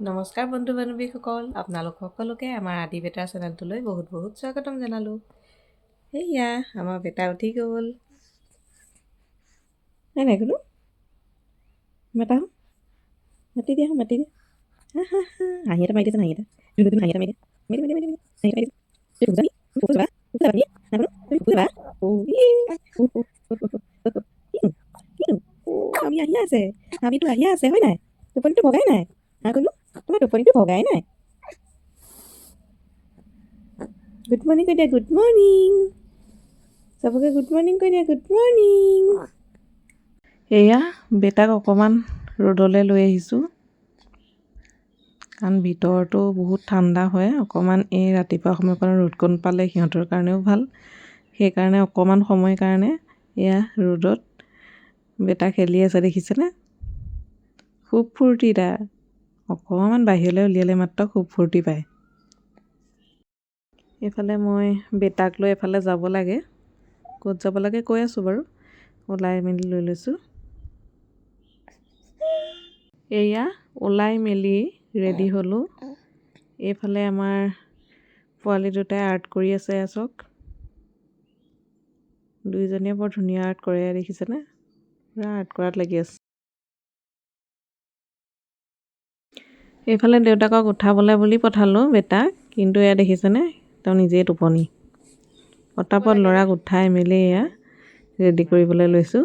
নমস্কাৰ বন্ধু বান্ধৱীসকল আপোনালোক সকলোকে আমাৰ আদি বেটাৰ চেনেলটোলৈ বহুত বহুত স্বাগতম জনালোঁ। সেয়া আমাৰ বেটা উঠি গ'ল। নাই নাই গ'লো। মাতা মাতি দিয়া মাতি দিয়া। হাঁহি এটা মাৰি দিছে হাঁহি এটা। ধুনু ধুনু হাঁহি এটা মাৰি দিয়া। দিয়া দিয়া দিয়া দিয়া। কিনো কিনো? আমিতো আহি আছে। হয় নাই? টোপনিটো ভগাই নাই? হা তোমাৰ টোপনিটো ভগাই নাই গুড মৰ্ণিং কৈ দিয়া গুড মৰ্ণিং চবকে গুড মৰ্ণিং কৈ দিয়া গুড মৰ্ণিং এয়া বেটাক অকণমান ৰ'দলৈ লৈ আহিছোঁ কাৰণ ভিতৰতো বহুত ঠাণ্ডা হয় অকণমান এই ৰাতিপুৱা সময়কণ ৰ'দকণ পালে সিহঁতৰ কাৰণেও ভাল সেইকাৰণে অকণমান সময় কাৰণে এয়া ৰ'দত বেটা খেলি আছে দেখিছেনে খুব ফূৰ্তি তাৰ অকণমান বাহিৰলৈ উলিয়ালে মাত্ৰ খুব ফূৰ্তি পায়। এইফালে মই বেটাক লৈ এফালে যাব লাগে। ক'ত যাব লাগে কৈ আছোঁ বাৰু। ওলাই মেলি লৈ লৈছোঁ। এয়া ওলাই মেলি ৰেডি হ'লোঁ। এইফালে আমাৰ পোৱালি দুটাই আৰ্ট কৰি আছে চাওক দুইজনীয়ে বৰ ধুনীয়া আৰ্ট কৰে দেখিছেনে? পূৰা আৰ্ট কৰাত লাগি আছে। এইফালে দেউতাকক উঠাবলৈ বুলি পঠালোঁ বেটাক কিন্তু এয়া দেখিছেনে? তেওঁ নিজেই টোপনি। পতাপত ল'ৰাক উঠাই মেলি এয়া ৰেডি কৰিবলৈ লৈছোঁ।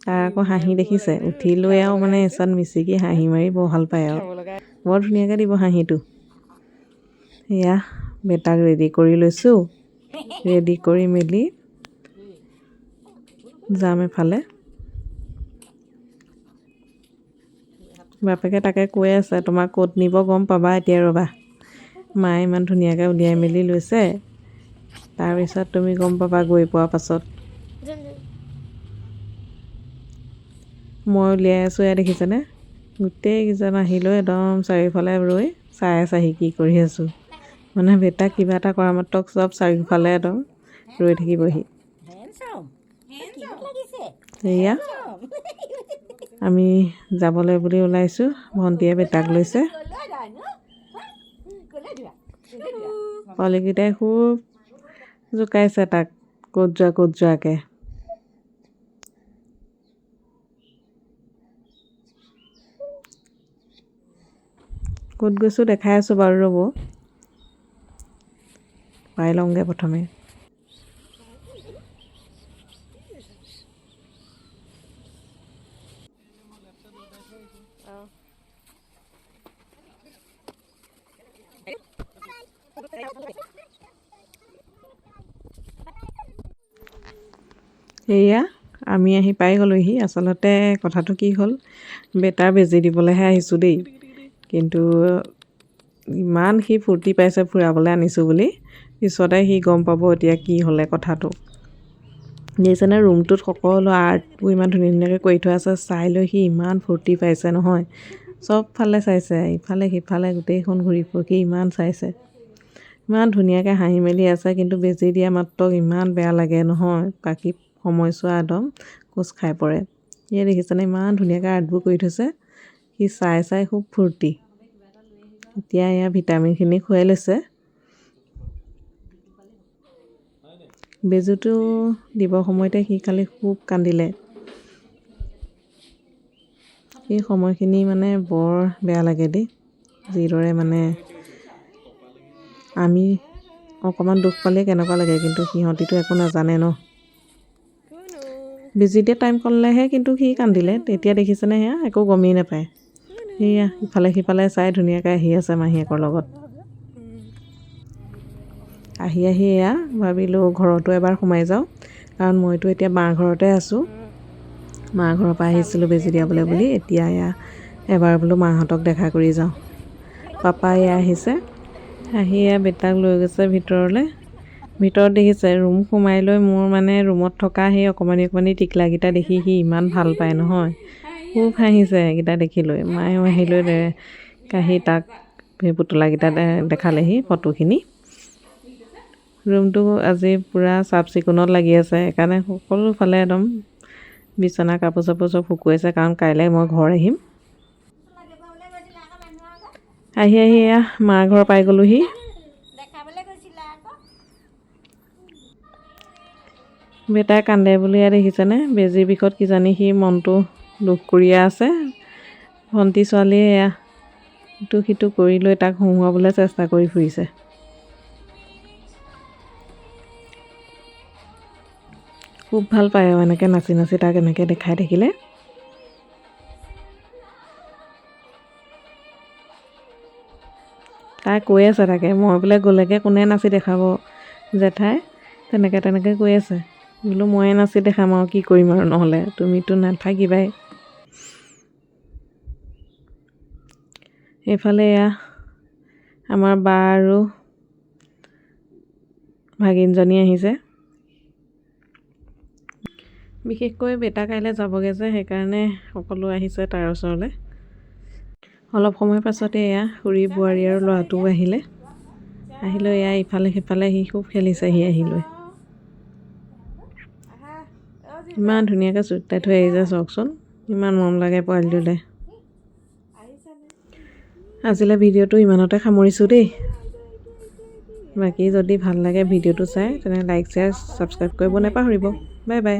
তাৰ আকৌ হাঁহি দেখিছে। উঠি লৈ আৰু মানে এচাত মিচিকি হাঁহি মাৰি বৰ ভাল পায় আৰু। বৰ ধুনীয়াকৈ দিব হাঁহিটো। এয়া বেটাক ৰেডি কৰি লৈছোঁ। ৰেডি কৰি মেলি যাম এফালে। বাপেকে তাকে কৈ আছে তোমাক ক'ত নিব গম পাবা এতিয়া ৰ'বা। মায়ে ইমান ধুনীয়াকৈ উলিয়াই মেলি লৈছে। তাৰপিছত তুমি গম পাবা গৈ পোৱাৰ পাছত। মই উলিয়াই আছোঁ এয়া দেখিছেনে? গোটেইকেইজন আহি লৈ একদম চাৰিওফালে ৰৈ চাই আছেহি কি কৰি আছোঁ। মানে বেটা কিবা এটা কৰা মাত্ৰক চব চাৰিওফালে একদম ৰৈ থাকিবহি। সেয়া আমি যাবলৈ বুলি ওলাইছোঁ। ভণ্টীয়ে বেটাক লৈছে। পোৱালিকেইটাই খুব জোকাইছে তাক, ক'ত যোৱা, ক'ত যোৱাকৈ। ক'ত গৈছোঁ দেখাই আছোঁ বাৰু ৰ'ব। পাই লওঁগৈ প্ৰথমে। সেয়া আমি আহি পাই গ'লোহি। আচলতে কথাটো কি হ'ল বেটাৰ বেজী দিবলৈহে আহিছোঁ দেই। কিন্তু ইমান সি ফূৰ্তি পাইছে ফুৰাবলৈ আনিছোঁ বুলি। পিছতে সি গম পাব এতিয়া কি হ'লে কথাটো। দেখিছেনে ৰুমটোত সকলো আৰ্টবোৰ ইমান ধুনীয়া ধুনীয়াকৈ কৰি থোৱা আছে। চাই লৈ সি ইমান ফূৰ্তি পাইছে নহয়। চবফালে চাইছে ইফালে সিফালে গোটেইখন ঘূৰি পকি ইমান চাইছে। ইমান ধুনীয়াকৈ হাঁহি মেলি আছে কিন্তু বেজী দিয়া মাত্ৰ ইমান বেয়া লাগে নহয়। বাকী সময়ছোৱা একদম কোচ খাই পৰে। ইয়ে দেখিছেনে ইমান ধুনীয়াকৈ আৰ্টবোৰ কৰি থৈছে। সি চাই চাই খুব ফূৰ্তি। এতিয়া এয়া ভিটামিনখিনি খুৱাই লৈছে। বেজীটো দিবৰ সময়তে সি খালি খুব কান্দিলে। সেই সময়খিনি মানে বৰ বেয়া লাগে দেই। যিদৰে মানে আমি অকণমান দুখ পালে কেনেকুৱা লাগে কিন্তু সিহঁতিতো একো নাজানে ন। বেজী দিয়া টাইম ক'লেহে কিন্তু সি কান্দিলে তেতিয়া দেখিছেনে সেয়া একো গমেই নাপায়। সেয়া ইফালে সিফালে চাই ধুনীয়াকৈ আহি আছে মাহীয়েকৰ লগত। আহি আহি এয়া ভাবিলোঁ ঘৰতো এবাৰ সোমাই যাওঁ কাৰণ মইতো এতিয়া মাৰ ঘৰতে আছোঁ। মাৰ ঘৰৰ পৰা আহিছিলোঁ বেজী দিয়াবলৈ বুলি এতিয়া এয়া এবাৰ বোলো মাহঁতক দেখা কৰি যাওঁ। পাপা এয়া আহিছে। আহি এয়া বেটাক লৈ গৈছে ভিতৰলৈ। ভিতৰত দেখিছে ৰুম সোমাই লৈ মোৰ মানে ৰুমত থকা সেই অকণমানি অকণমানি টিকলাকেইটা দেখি সি ইমান ভাল পায় নহয়। খুব হাঁহিছে সেইকেইটা দেখি লৈ। মায়েও আহি লৈ কাহি তাক সেই পুতলাকেইটা দেখালেহি ফটোখিনি। ৰুমটো আজি পূৰা চাফ চিকুণত লাগি আছে সেইকাৰণে সকলোফালে একদম বিচনা কাপোৰ চাপোৰ চব শুকুৱাইছে কাৰণ কাইলৈ মই ঘৰ আহিম। আহি আহি এয়া মাৰ ঘৰ পাই গ'লোহি। বেটাই কান্দে বুলি এয়া দেখিছেনে? বেজীৰ বিষত কিজানি সি মনটো দুখ কৰিয়ে আছে। ভণ্টি ছোৱালীয়ে এয়া ইটো সিটো কৰি লৈ তাক হঁহুৱাবলৈ চেষ্টা কৰি ফুৰিছে। খুব ভাল পায় আৰু এনেকৈ নাচি নাচি তাক এনেকৈ দেখাই থাকিলে তাই কৈ আছে তাকে মই বোলে গ'লেগে কোনে নাচি দেখাব? জেঠাই তেনেকৈ তেনেকৈ কৈ আছে। বোলো ময়ে নাচি দেখাম আৰু কি কৰিম আৰু নহ'লে তুমিতো নাথাকিবাই। এইফালে এয়া আমাৰ বা আৰু ভাগিনজনী আহিছে। বিশেষকৈ বেটা কাইলৈ যাবগৈ যে সেইকাৰণে সকলো আহিছে তাৰ ওচৰলৈ। অলপ সময়ৰ পাছতে এয়া খুৰী বোৱাৰী আৰু ল'ৰাটোও আহিলে। আহিলৈ এয়া ইফালে সিফালে সি খুব খেলিছেহি আহি লৈ ইমান ধুনীয়াকৈ চুটাই থৈ আহিছে চাওকচোন। ইমান মৰম লাগে পোৱালিটোলৈ আজিলৈ ভিডিঅ'টো ইমানতে সামৰিছোঁ দেই। বাকী যদি ভাল লাগে ভিডিঅ'টো চাই তেনে লাইক শ্বেয়াৰ ছাবস্ক্ৰাইব কৰিব নাপাহৰিব। Bye bye.